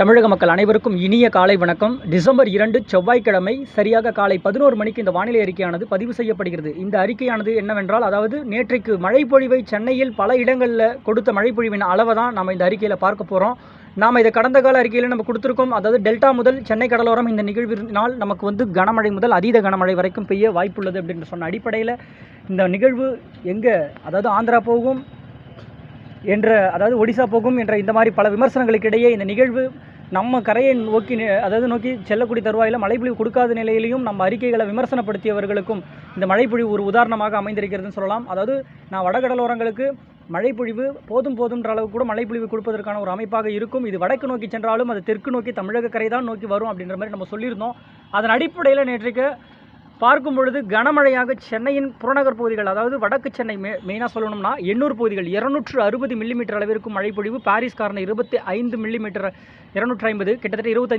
தமிழக மக்கள் அனைவருக்கும் இனிய காலை வணக்கம். டிசம்பர் இரண்டு செவ்வாய்க்கிழமை சரியாக காலை பதினோரு மணிக்கு இந்த வானிலை அறிக்கையானது பதிவு செய்யப்படுகிறது. இந்த அறிக்கையானது என்னவென்றால் அதாவது நேற்றைக்கு மழைப்பொழிவை சென்னையில் பல இடங்களில் கொடுத்த மழைப்பொழிவின் அளவை தான் நம்ம இந்த அறிக்கையில் பார்க்க போகிறோம் நாம் இதை கடந்த கால அறிக்கையில் நம்ம கொடுத்துருக்கோம். அதாவது டெல்டா முதல் சென்னை கடலோரம் இந்த நிகழ்வினால் நமக்கு வந்து கனமழை முதல் அதீத கனமழை வரைக்கும் பெய்ய வாய்ப்புள்ளது அப்படின்னு சொன்ன அடிப்படையில் இந்த நிகழ்வு எங்கே அதாவது ஆந்திரா போகும் என்ற அதாவது ஒடிசா போகும் என்ற இந்த மாதிரி பல விமர்சனங்களுக்கு இடையே இந்த நிகழ்வு நம்ம கரையை நோக்கி அதாவது நோக்கி செல்லக்கூடிய தருவாயில் மழைப்பொழிவு கொடுக்காத நிலையிலையும் நம்ம அறிக்கைகளை விமர்சனப்படுத்தியவர்களுக்கும் இந்த மழைப்பொழிவு ஒரு உதாரணமாக அமைந்திருக்கிறதுன்னு சொல்லலாம். அதாவது நான் வடகடலோரங்களுக்கு மழைப்பொழிவு போதும் போதுன்ற அளவு கூட மழைப்பொழிவு கொடுப்பதற்கான ஒரு அமைப்பாக இருக்கும். இது வடக்கு நோக்கி சென்றாலும் அது தெற்கு நோக்கி தமிழக கரை தான் நோக்கி வரும் அப்படின்ற மாதிரி நம்ம சொல்லியிருந்தோம். அதன் அடிப்படையில் நேற்றைக்கு பார்க்கும் பொழுது கனமழையாக சென்னையின் புறநகர் பகுதிகள் அதாவது வடக்கு சென்னை மெ மெயினாக சொல்லணும்னா எண்ணூர் பகுதிகள் இருநூற்று அறுபது மில்லிமீட்டர் அளவிற்கு மழைப்பொழிவு. பாரிஸ் காரணம் இருபத்தி ஐந்து மில்லிமீட்டர் இருநூற்றி ஐம்பது கிட்டத்தட்ட இருபத்தஞ்சு